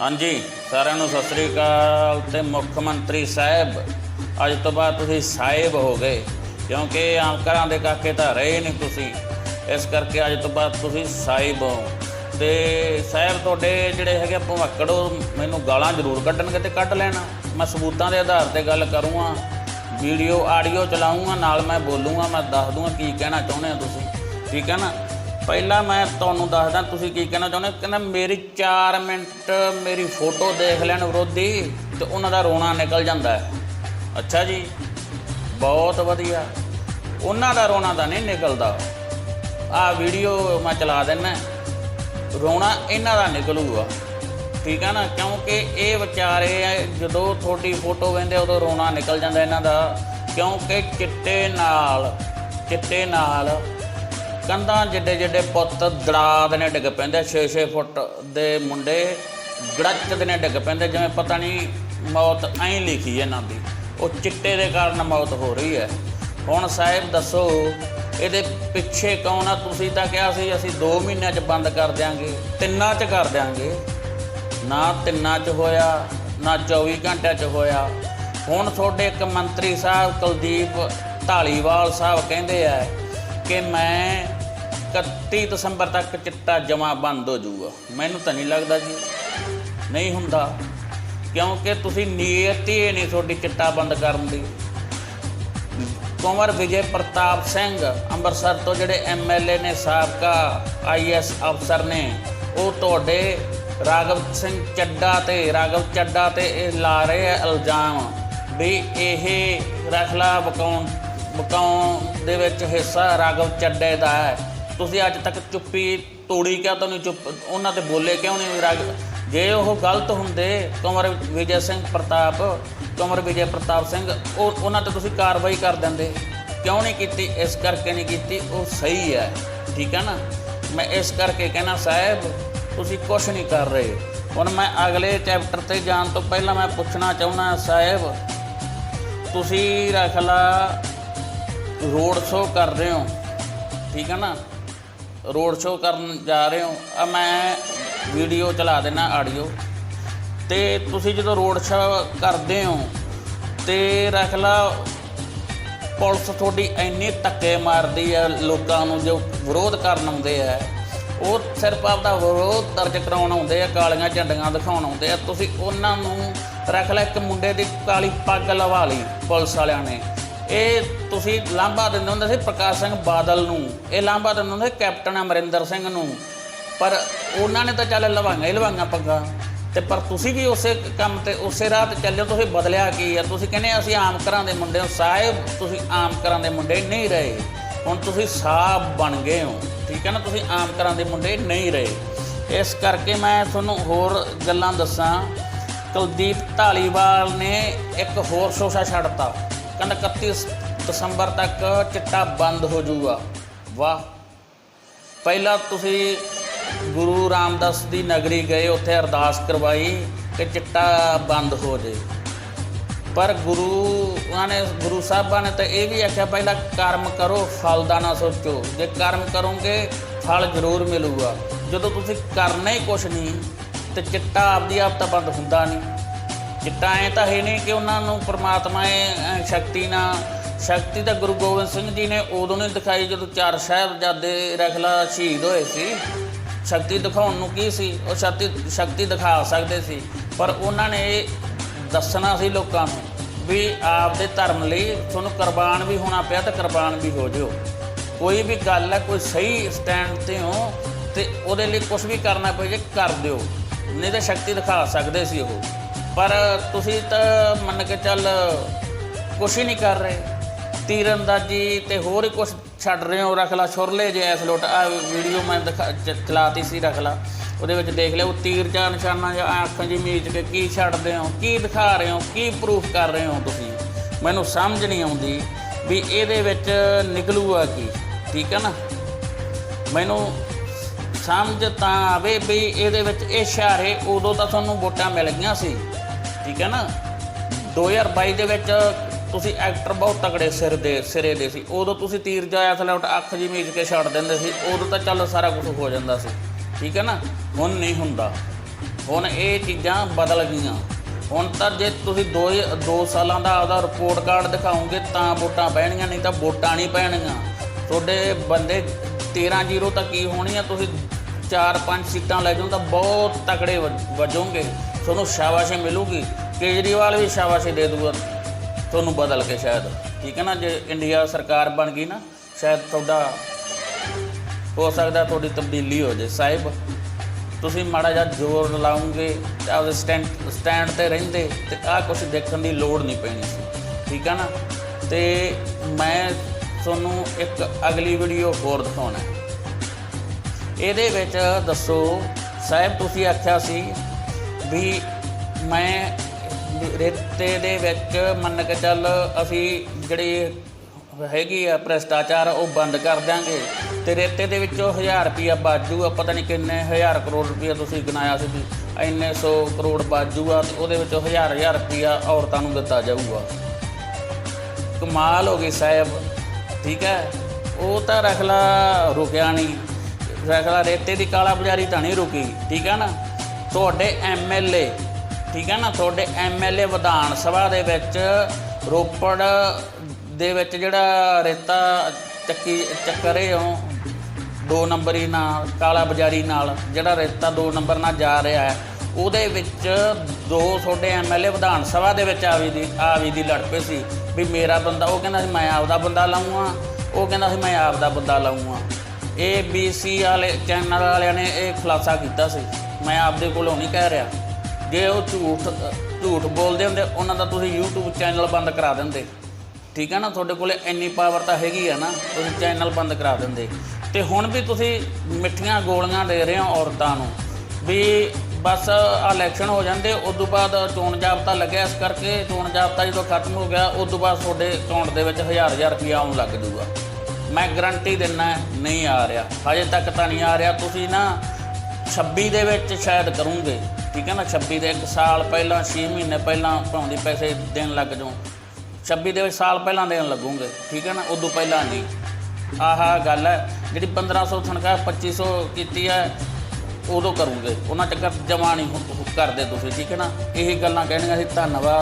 ਹਾਂਜੀ, ਸਾਰਿਆਂ ਨੂੰ ਸਤਿ ਸ੍ਰੀ ਅਕਾਲ ਤੇ ਮੁੱਖ ਮੰਤਰੀ ਸਾਹਿਬ, ਅੱਜ ਤੋਂ ਬਾਅਦ ਤੁਸੀਂ ਸਾਹਿਬ ਹੋ ਗਏ ਕਿਉਂਕਿ ਆਮ ਘਰਾਂ ਦੇ ਕਾਕੇ ਤਾਂ ਰਹੇ ਨਹੀਂ ਤੁਸੀਂ, ਇਸ ਕਰਕੇ ਅੱਜ ਤੋਂ ਬਾਅਦ ਤੁਸੀਂ ਸਾਹਿਬ ਹੋ। ਤੇ ਸਾਹਿਬ, ਤੁਹਾਡੇ ਜਿਹੜੇ ਹੈਗੇ ਭਵੱਕੜ, ਉਹ ਮੈਨੂੰ ਗਾਲਾਂ ਜ਼ਰੂਰ ਕੱਢਣਗੇ ਤੇ ਕੱਢ ਲੈਣਾ। ਮੈਂ ਸਬੂਤਾਂ ਦੇ ਆਧਾਰ ਤੇ ਗੱਲ ਕਰੂੰਗਾ, ਵੀਡੀਓ, ਆਡੀਓ ਚਲਾਉਂਗਾ ਨਾਲ ਮੈਂ ਬੋਲੂੰਗਾ, ਮੈਂ ਦੱਸ ਦੂੰਗਾ ਕੀ ਕਹਿਣਾ ਚਾਹੁੰਦੇ ਹੋ ਤੁਸੀਂ। ਠੀਕ ਹੈ ਨਾ? ਪਹਿਲਾਂ ਮੈਂ ਤੁਹਾਨੂੰ ਦੱਸਦਾ ਤੁਸੀਂ ਕੀ ਕਹਿਣਾ ਚਾਹੁੰਦੇ? ਕਹਿੰਦਾ ਮੇਰੀ 4 ਮਿੰਟ ਮੇਰੀ ਫੋਟੋ ਦੇਖ ਲੈਣ ਵਿਰੋਧੀ ਤੇ ਉਹਨਾਂ ਦਾ ਰੋਣਾ ਨਿਕਲ ਜਾਂਦਾ ਹੈ। ਅੱਛਾ ਜੀ ਬਹੁਤ ਵਧੀਆ। ਉਹਨਾਂ ਦਾ ਰੋਣਾ ਤਾਂ ਨਹੀਂ ਨਿਕਲਦਾ। ਆਹ ਵੀਡੀਓ ਮੈਂ ਚਲਾ ਦਿੰਦਾ। ਰੋਣਾ ਇਹਨਾਂ ਦਾ ਨਿਕਲੂਗਾ। ਠੀਕ ਹੈ ਨਾ? ਕਿਉਂਕਿ ਇਹ ਵਿਚਾਰੇ ਆ, ਜਦੋਂ ਤੁਹਾਡੀ ਫੋਟੋ ਵੇਂਦੇ ਉਦੋਂ ਰੋਣਾ ਨਿਕਲ ਜਾਂਦਾ ਇਹਨਾਂ ਦਾ। ਕਿਉਂਕਿ ਚਿੱਟੇ ਨਾਲ ਚਿੱਟੇ ਨਾਲ ਕੰਧਾਂ ਜਿੱਡੇ ਜਿੱਡੇ ਪੁੱਤ ਦੜਾਦ ਨੇ ਡਿੱਗ ਪੈਂਦੇ 6-6 ਫੁੱਟ ਦੇ ਮੁੰਡੇ ਗੜੱਚ ਦੇ ਨੇ ਡਿੱਗ ਪੈਂਦੇ, ਜਿਵੇਂ ਪਤਾ ਨਹੀਂ ਮੌਤ ਐਂ ਲਿਖੀ ਹੈ ਇਹਨਾਂ ਦੀ। ਉਹ ਚਿੱਟੇ ਦੇ ਕਾਰਨ ਮੌਤ ਹੋ ਰਹੀ ਹੈ। ਹੁਣ ਸਾਹਿਬ ਦੱਸੋ, ਇਹਦੇ ਪਿੱਛੇ ਕੌਣ ਆ? ਤੁਸੀਂ ਤਾਂ ਕਿਹਾ ਸੀ ਅਸੀਂ 2 ਮਹੀਨਿਆਂ 'ਚ ਬੰਦ ਕਰ ਦਿਆਂਗੇ, ਤਿੰਨਾਂ 'ਚ ਕਰ ਦਿਆਂਗੇ। ਨਾ ਤਿੰਨਾਂ 'ਚ ਹੋਇਆ, ਨਾ 24 ਘੰਟਿਆਂ 'ਚ ਹੋਇਆ। ਹੁਣ ਤੁਹਾਡੇ ਇੱਕ ਮੰਤਰੀ ਸਾਹਿਬ ਕੁਲਦੀਪ ਢਾਲੀਵਾਲ ਸਾਹਿਬ ਕਹਿੰਦੇ ਆ ਕਿ ਮੈਂ 31 ਦਸੰਬਰ ਤੱਕ ਚਿੱਟਾ ਜਮਾ ਬੰਦ ਹੋ ਜਾਊਗਾ। ਮੈਨੂੰ ਤਾਂ ਨਹੀਂ ਲੱਗਦਾ ਜੀ। ਨਹੀਂ ਹੁੰਦਾ। ਕਿਉਂਕਿ ਤੁਸੀਂ ਨੀਅਤ ਹੀ ਨਹੀਂ ਤੁਹਾਡੀ ਚਿੱਟਾ ਬੰਦ ਕਰਨ ਦੀ। ਕੁੰਵਰ ਵਿਜੇ ਪ੍ਰਤਾਪ ਸਿੰਘ, ਅੰਮ੍ਰਿਤਸਰ ਤੋਂ ਜਿਹੜੇ ਐਮਐਲਏ ਨੇ, ਸਾਬਕਾ ਆਈਐਸ ਅਫਸਰ ਨੇ, ਉਹ ਤੁਹਾਡੇ ਰਾਗਵ ਸਿੰਘ ਚੱਡਾ ਤੇ ਰਾਗਵ ਚੱਡਾ ਤੇ ਇਹ ਲਾ ਰਹੇ ਆ ਇਲਜ਼ਾਮ ਵੀ ਇਹ ਰਖਲਾ ਬਕਾਉਣ ਬਕਾਉਣ ਦੇ ਵਿੱਚ ਹਿੱਸਾ ਰਾਗਵ ਚੱਡੇ ਦਾ ਹੈ। ਤੁਸੀਂ ਅੱਜ ਤੱਕ ਚੁੱਪੀ ਤੋੜੀ ਕਿਉਂ ਤੁਹਾਨੂੰ ਚੁੱਪ, ਉਹਨਾਂ ਤੇ ਬੋਲੇ ਕਿਉਂ ਨਹੀਂ ਰਾਗ ਜੇ ਉਹ ਗਲਤ ਹੁੰਦੇ, ਕੁੰਵਰ ਵਿਜੇ ਸਿੰਘ ਪ੍ਰਤਾਪ, ਕੁੰਵਰ ਵਿਜੇ ਪ੍ਰਤਾਪ ਸਿੰਘ, ਉਹ ਉਹਨਾਂ ਤੇ ਤੁਸੀਂ ਕਾਰਵਾਈ ਕਰ ਦਿੰਦੇ। ਕਿਉਂ ਨਹੀਂ ਕੀਤੀ? ਇਸ ਕਰਕੇ ਨਹੀਂ ਕੀਤੀ। ਉਹ ਸਹੀ ਹੈ। ਠੀਕ ਹੈ ਨਾ? ਮੈਂ ਇਸ ਕਰਕੇ ਕਹਿਣਾ, ਸਾਹਿਬ, ਤੁਸੀਂ ਕੁਝ ਨਹੀਂ ਕਰ ਰਹੇ। ਹੁਣ ਮੈਂ ਅਗਲੇ ਚੈਪਟਰ ਤੇ ਜਾਣ ਤੋਂ ਪਹਿਲਾਂ ਮੈਂ ਪੁੱਛਣਾ ਚਾਹੁੰਦਾ, ਸਾਹਿਬ, ਤੁਸੀਂ ਰਖਲਾ ਰੋਡ ਸ਼ੋਅ ਕਰ ਰਹੇ ਹੋ। ਠੀਕ ਹੈ ਨਾ? ਰੋਡ ਸ਼ੋਅ ਕਰਨ ਜਾ ਰਹੇ ਹੋ, ਆ ਮੈਂ ਵੀਡੀਓ ਚਲਾ ਦੇਣਾ ਆਡੀਓ ਤੇ ਤੁਸੀਂ ਜਦੋਂ ਰੋਡ ਸ਼ੋਅ ਕਰਦੇ ਹੋ, ਤੇ ਰੱਖ ਲਾ, ਪੁਲਿਸ ਤੁਹਾਡੀ ਇੰਨੀ ਧੱਕੇ ਮਾਰਦੀ ਆ, ਲੋਕਾਂ ਨੂੰ ਜੋ ਵਿਰੋਧ ਕਰਨ ਆਉਂਦੇ ਆ, ਉਹ ਸਿਰਫ ਆਪਦਾ ਵਿਰੋਧ ਦਰਜ ਕਰਾਉਣ ਆਉਂਦੇ ਆ, ਕਾਲੀਆਂ ਝੰਡੀਆਂ ਦਿਖਾਉਣ ਆਉਂਦੇ ਆ। ਤੁਸੀਂ ਉਹਨਾਂ ਨੂੰ ਰੱਖ ਲੈ, ਇੱਕ ਮੁੰਡੇ ਦੀ ਕਾਲੀ ਪੱਗ ਲਵਾ ਲਈ ਪੁਲਿਸ ਵਾਲਿਆਂ ਨੇ। ਇਹ ਤੁਸੀਂ ਲਾਂਭਾ ਦਿੰਦੇ ਹੁੰਦੇ ਸੀ ਪ੍ਰਕਾਸ਼ ਸਿੰਘ ਬਾਦਲ ਨੂੰ। ਇਹ ਲਾਂਭਾ ਦਿੰਦੇ ਹੁੰਦੇ ਸੀ ਕੈਪਟਨ ਅਮਰਿੰਦਰ ਸਿੰਘ ਨੂੰ। ਪਰ ਉਹਨਾਂ ਨੇ ਤਾਂ ਚੱਲ ਲਵਾਂਗਾ ਹੀ ਲਵਾਂਗਾ ਪੱਗਾਂ। ਤੇ ਪਰ ਤੁਸੀਂ ਵੀ ਉਸੇ ਕੰਮ ਤੇ, ਉਸੇ ਰਾਹ ਤੇ ਚੱਲਿਓ ਤੁਸੀਂ ਬਦਲਿਆ ਕੀ ਆ? ਤੁਸੀਂ ਕਹਿੰਦੇ ਅਸੀਂ ਆਮ ਘਰਾਂ ਦੇ ਮੁੰਡੇ ਹਾਂ। ਸਾਹਿਬ, ਤੁਸੀਂ ਆਮ ਘਰਾਂ ਦੇ ਮੁੰਡੇ ਨਹੀਂ ਰਹੇ। ਹੁਣ ਤੁਸੀਂ ਸਾਹਬ ਬਣ ਗਏ ਹੋ। ਠੀਕ ਹੈ ਨਾ? ਤੁਸੀਂ ਆਮ ਘਰਾਂ ਦੇ ਮੁੰਡੇ ਨਹੀਂ ਰਹੇ। ਇਸ ਕਰਕੇ ਮੈਂ ਤੁਹਾਨੂੰ ਹੋਰ ਗੱਲਾਂ ਦੱਸਾਂ। ਕੁਲਦੀਪ ਢਾਲੀਵਾਲ ਨੇ ਇੱਕ ਹੋਰ ਸ਼ੋਸ਼ਾ ਛੱਡਤਾ। ਕਹਿੰਦਾ 31 ਦਸੰਬਰ ਤੱਕ ਚਿੱਟਾ ਬੰਦ ਹੋ ਜਾਊਗਾ। ਵਾਹ। ਪਹਿਲਾਂ ਤੁਸੀਂ ਗੁਰੂ ਰਾਮਦਾਸ ਦੀ ਨਗਰੀ ਗਏ, ਉੱਥੇ ਅਰਦਾਸ ਕਰਵਾਈ ਕਿ ਚਿੱਟਾ ਬੰਦ ਹੋ ਜੇ। ਪਰ ਗੁਰੂ, ਉਹਨਾਂ ਨੇ ਗੁਰੂ ਸਾਹਿਬਾਂ ਨੇ ਤਾਂ ਇਹ ਵੀ ਆਖਿਆ, ਪਹਿਲਾਂ ਕਰਮ ਕਰੋ, ਫਲ ਦਾ ਨਾ ਸੋਚੋ। ਜੇ ਕਰਮ ਕਰੋਗੇ, ਫਲ ਜ਼ਰੂਰ ਮਿਲੂਗਾ। ਜਦੋਂ ਤੁਸੀਂ ਕਰਨਾ ਹੀ ਕੁਛ ਨਹੀਂ, ਤੇ ਚਿੱਟਾ ਆਪਦੀ ਆਪ ਤਾਂ ਬੰਦ ਹੁੰਦਾ ਨਹੀਂ। ਚਿੱਟਾ ਐ ਤਾਂ ਹੈ ਨਹੀਂ ਕਿ ਉਹਨਾਂ ਨੂੰ ਪ੍ਰਮਾਤਮਾ ਏ ਸ਼ਕਤੀ ਨਾਲ, ਸ਼ਕਤੀ ਤਾਂ ਗੁਰੂ ਗੋਬਿੰਦ ਸਿੰਘ ਜੀ ਨੇ ਉਦੋਂ ਨਹੀਂ ਦਿਖਾਈ ਜਦੋਂ ਚਾਰ ਸਾਹਿਬਜ਼ਾਦੇ ਰਖਲਾ ਸ਼ਹੀਦ ਹੋਏ ਸੀ। ਸ਼ਕਤੀ ਦਿਖਾਉਣ ਨੂੰ ਕੀ ਸੀ? ਉਹ ਸ਼ਕਤੀ ਸ਼ਕਤੀ ਦਿਖਾ ਸਕਦੇ ਸੀ। ਪਰ ਉਹਨਾਂ ਨੇ ਦੱਸਣਾ ਸੀ ਲੋਕਾਂ ਨੂੰ ਵੀ ਆਪ ਦੇ ਧਰਮ ਲਈ ਤੁਹਾਨੂੰ ਕੁਰਬਾਨ ਵੀ ਹੋਣਾ ਪਿਆ ਤੇ ਕੁਰਬਾਨ ਵੀ ਹੋ ਜਿਓ। ਕੋਈ ਵੀ ਗੱਲ ਹੈ, ਕੋਈ ਸਹੀ ਸਟੈਂਡ ਤੇ ਹੋ ਤੇ ਉਹਦੇ ਲਈ ਕੁਝ ਵੀ ਕਰਨਾ ਪਏ ਜੇ ਕਰ ਦਿਓ। ਨਹੀਂ ਤਾਂ ਸ਼ਕਤੀ ਦਿਖਾ ਸਕਦੇ ਸੀ ਉਹ। ਪਰ ਤੁਸੀਂ ਤਾਂ ਮੰਨ ਕੇ ਚੱਲ ਕੁਛ ਹੀ ਨਹੀਂ ਕਰ ਰਹੇ। ਤੀਰੰਦਾਜ਼ੀ ਤੇ ਹੋਰ ਹੀ ਕੁਝ ਛੱਡ ਰਹੇ ਹੋ। ਰਖਲਾ ਛੁਰਲੇ ਜੇ ਐਸ ਲੋਟ। ਆ ਵੀਡੀਓ ਮੈਂ ਦਿਖਾ ਚ- ਚਲਾਤੀ ਸੀ ਰਖਲਾ ਉਹਦੇ ਵਿੱਚ ਦੇਖ ਲਿਆ ਉਹ ਤੀਰ ਜਾਂ ਨਿਸ਼ਾਨਾ ਜਾਂ ਅੱਖਾਂ ਜੀ ਮੀਚ ਕੇ ਕੀ ਛੱਡਦੇ ਹੋ, ਕੀ ਦਿਖਾ ਰਹੇ ਹੋ, ਕੀ ਪ੍ਰੂਫ ਕਰ ਰਹੇ ਹੋ ਤੁਸੀਂ? ਮੈਨੂੰ ਸਮਝ ਨਹੀਂ ਆਉਂਦੀ ਵੀ ਇਹਦੇ ਵਿੱਚ ਨਿਕਲੂਗਾ ਕੀ। ਠੀਕ ਹੈ ਨਾ? ਮੈਨੂੰ ਸਮਝ ਤਾਂ ਆਵੇ ਵੀ ਇਹਦੇ ਵਿੱਚ ਇਹ ਇਸ਼ਾਰੇ ਉਦੋਂ ਤਾਂ ਤੁਹਾਨੂੰ ਵੋਟਾਂ ਮਿਲ ਗਈਆਂ ਸੀ। ਠੀਕ ਹੈ ਨਾ? 2022 ਦੇ ਵਿੱਚ ਤੁਸੀਂ ਐਕਟਰ ਬਹੁਤ ਤਕੜੇ ਸਿਰ ਦੇ, ਸਿਰੇ ਦੇ ਸੀ। ਉਦੋਂ ਤੁਸੀਂ ਤੀਰ ਜਾਇਆ ਥਲੇ ਅੱਖ ਜੀ ਮੀਚ ਕੇ ਛੱਡ ਦਿੰਦੇ ਸੀ, ਉਦੋਂ ਤਾਂ ਚੱਲ ਸਾਰਾ ਕੁਝ ਹੋ ਜਾਂਦਾ ਸੀ। ਠੀਕ ਹੈ ਨਾ? ਹੁਣ ਨਹੀਂ ਹੁੰਦਾ। ਹੁਣ ਇਹ ਚੀਜ਼ਾਂ ਬਦਲ ਗਈਆਂ। ਹੁਣ ਤਾਂ ਜੇ ਤੁਸੀਂ 2 2 ਸਾਲਾਂ ਦਾ ਆਪਦਾ ਰਿਪੋਰਟ ਕਾਰਡ ਦਿਖਾਓਗੇ, ਤਾਂ ਵੋਟਾਂ ਪੈਣਗੀਆਂ ਨਹੀਂ ਤਾਂ ਵੋਟਾਂ ਨਹੀਂ ਪੈਣਗੀਆਂ ਤੁਹਾਡੇ ਬੰਦੇ 13 ਜ਼ੀਰੋ ਤਾਂ ਕੀ ਹੋਣੀ ਆ ਤੁਸੀਂ 4-5 ਸੀਟਾਂ ਲੈ ਜਾਓ ਤਾਂ ਬਹੁਤ ਤਕੜੇ ਵਜ- ਵਜੋਗੇ। ਤੁਹਾਨੂੰ ਸ਼ਾਬਾਸ਼ੀ ਮਿਲੂਗੀ। ਕੇਜਰੀਵਾਲ ਵੀ ਸ਼ਾਬਾਸ਼ੀ ਦੇ ਦੂਗਾ। ਤੁਹਾਨੂੰ ਬਦਲ ਕੇ ਸ਼ਾਇਦ। ਠੀਕ ਹੈ ਨਾ? ਜੇ ਇੰਡੀਆ ਸਰਕਾਰ ਬਣ ਗਈ ਨਾ, ਸ਼ਾਇਦ ਤੁਹਾਡਾ ਹੋ ਸਕਦਾ ਤੁਹਾਡੀ ਤਬਦੀਲੀ ਹੋ ਜੇ। ਸਾਹਿਬ, ਤੁਸੀਂ ਮਾੜਾ ਜਿਹਾ ਜ਼ੋਰ ਲਾਉਂਗੇ ਤੇ ਆਪਦੇ ਸਟੈਂਡ ਸਟੈਂਡ ਤੇ ਰਹਿੰਦੇ ਤੇ ਆਹ ਕੁਝ ਦੇਖਣ ਦੀ ਲੋੜ ਨਹੀਂ ਪੈਣੀ ਸੀ। ਠੀਕ ਆ ਨਾ? ਤੇ ਮੈਂ ਤੁਹਾਨੂੰ ਇੱਕ ਅਗਲੀ ਵੀਡੀਓ ਹੋਰ ਦਿਖਾਉਣਾ ਇਹਦੇ ਵਿੱਚ ਦੱਸੋ, ਸਾਹਿਬ ਤੁਸੀਂ ਆਖਿਆ ਸੀ ਵੀ ਮੈਂ ਰੇਤੇ ਦੇ ਵਿੱਚ ਮੰਨ ਕੇ ਚੱਲ ਅਸੀਂ ਜਿਹੜੀ ਹੈਗੀ ਆ ਭ੍ਰਿਸ਼ਟਾਚਾਰ ਉਹ ਬੰਦ ਕਰ ਦਿਆਂਗੇ। ਤੇ ਰੇਤੇ ਦੇ ਵਿੱਚੋਂ 1000 ਰੁਪਿਆ ਬਾਜੂ ਆ, ਪਤਾ ਨਹੀਂ ਕਿੰਨੇ ਹਜ਼ਾਰ ਕਰੋੜ ਰੁਪਿਆ ਤੁਸੀਂ ਗਿਣਾਇਆ ਸੀ ਵੀ ਇੰਨੇ 100 ਕਰੋੜ ਬਾਜੂ ਆ, ਤੇ ਉਹਦੇ ਵਿੱਚੋਂ ਹਜ਼ਾਰ ਹਜ਼ਾਰ ਰੁਪਿਆ ਔਰਤਾਂ ਨੂੰ ਦਿੱਤਾ ਜਾਊਗਾ। ਕਮਾਲ ਹੋ ਗਈ ਸਾਹਿਬ, ਠੀਕ ਹੈ? ਉਹ ਤਾਂ ਰਖਲਾ ਰੁਕਿਆ ਨਹੀਂ ਰਖਲਾ ਰੇਤੇ ਦੀ ਕਾਲਾ ਬਾਜ਼ਾਰੀ ਤਾਂ ਨਹੀਂ ਰੁਕੀ, ਠੀਕ ਹੈ ਨਾ? ਤੁਹਾਡੇ ਐਮਐਲਏ ਠੀਕ ਹੈ ਨਾ? ਤੁਹਾਡੇ ਐਮਐਲਏ ਵਿਧਾਨ ਸਭਾ ਦੇ ਵਿੱਚ ਰੋਪੜ ਦੇ ਵਿੱਚ ਜਿਹੜਾ ਰੇਤਾ ਚੱਕੀ, ਚੱਕਰੇ ਹੋ, ਦੋ ਨੰਬਰੀ ਨਾਲ, ਕਾਲਾ ਬਾਜ਼ਾਰੀ ਨਾਲ ਜਿਹੜਾ ਰੇਤਾ ਦੋ ਨੰਬਰ ਨਾਲ ਜਾ ਰਿਹਾ ਹੈ, ਉਹਦੇ ਵਿੱਚ ਦੋ ਤੁਹਾਡੇ ਐਮਐਲਏ ਵਿਧਾਨ ਸਭਾ ਦੇ ਵਿੱਚ ਆਵੀ ਦੀ ਆਵੀ ਦੀ ਲੜ ਪਏ ਸੀ ਵੀ ਮੇਰਾ ਬੰਦਾ, ਉਹ ਕਹਿੰਦਾ ਸੀ ਮੈਂ ਆਪਦਾ ਬੰਦਾ ਲਾਉਂਗਾ ਉਹ ਕਹਿੰਦਾ ਸੀ ਮੈਂ ਆਪਦਾ ਬੰਦਾ ਲਾਉਂਗਾ ਇਹ ਬੀਸੀ ਵਾਲੇ ਚੈਨਲ ਵਾਲਿਆਂ ਨੇ ਇਹ ਖੁਲਾਸਾ ਕੀਤਾ ਸੀ। ਮੈਂ ਆਪਦੇ ਕੋਲੋਂ ਨਹੀਂ ਕਹਿ ਰਿਹਾ। ਜੇ ਉਹ ਝੂਠ ਝੂਠ ਬੋਲਦੇ ਹੁੰਦੇ, ਉਹਨਾਂ ਦਾ ਤੁਸੀਂ YouTube ਚੈਨਲ ਬੰਦ ਕਰਾ ਦਿੰਦੇ। ਠੀਕ ਹੈ ਨਾ? ਤੁਹਾਡੇ ਕੋਲੇ ਇੰਨੀ ਪਾਵਰ ਤਾਂ ਹੈਗੀ ਆ ਨਾ, ਤੁਸੀਂ ਚੈਨਲ ਬੰਦ ਕਰਾ ਦਿੰਦੇ। ਤੇ ਹੁਣ ਵੀ ਤੁਸੀਂ ਮਿੱਠੀਆਂ ਗੋਲੀਆਂ ਦੇ ਰਹੇ ਹੋ ਔਰਤਾਂ ਨੂੰ। ਵੀ ਬਸ ਇਲੈਕਸ਼ਨ ਹੋ ਜਾਂਦੇ ਉਸ ਤੋਂ ਬਾਅਦ ਚੋਣ ਜਾਬਤਾ ਲੱਗਿਆ। ਇਸ ਕਰਕੇ ਚੋਣ ਜਾਬਤਾ ਜਦੋਂ ਖਤਮ ਹੋ ਗਿਆ ਉਸ ਤੋਂ ਬਾਅਦ ਤੁਹਾਡੇ ਅਕਾਊਂਟ ਦੇ ਵਿੱਚ ਹਜ਼ਾਰ ਹਜ਼ਾਰ ਰੁਪਇਆ ਆਉਣ ਲੱਗ ਜੂਗਾ ਮੈਂ ਗਰੰਟੀ ਦਿੰਨਾ, ਨਹੀਂ ਆ ਰਿਹਾ। ਹਜੇ ਤੱਕ ਤਾਂ ਨਹੀਂ ਆ ਰਿਹਾ। ਤੁਸੀਂ ਨਾ 26 ਦੇ ਵਿੱਚ ਸ਼ਾਇਦ ਕਰੂੰਗੇ। ਠੀਕ ਹੈ ਨਾ? 26 ਦੇ ਇੱਕ ਸਾਲ ਪਹਿਲਾਂ 6 ਮਹੀਨੇ ਪਹਿਲਾਂ ਭਾਉਂਦੀ ਪੈਸੇ ਦੇਣ ਲੱਗ ਜਾਓ। 26 ਦੇ ਵਿੱਚ ਸਾਲ ਪਹਿਲਾਂ ਦੇਣ ਲੱਗੂਗੇ। ਠੀਕ ਹੈ ਨਾ? ਉਦੋਂ ਪਹਿਲਾਂ ਨਹੀਂ। ਆਹ, ਗੱਲ ਹੈ। ਜਿਹੜੀ 1500 ਤਨਖਾਹ 2500 ਕੀਤੀ ਹੈ, ਉਦੋਂ ਕਰੂੰਗੇ। ਉਹਨਾਂ ਚੱਕਰ ਜਮਾ ਨਹੀਂ ਕਰਦੇ ਤੁਸੀਂ। ਠੀਕ ਹੈ ਨਾ? ਇਹੀ ਗੱਲਾਂ ਕਹਿਣੀਆਂ ਸੀ। ਧੰਨਵਾਦ।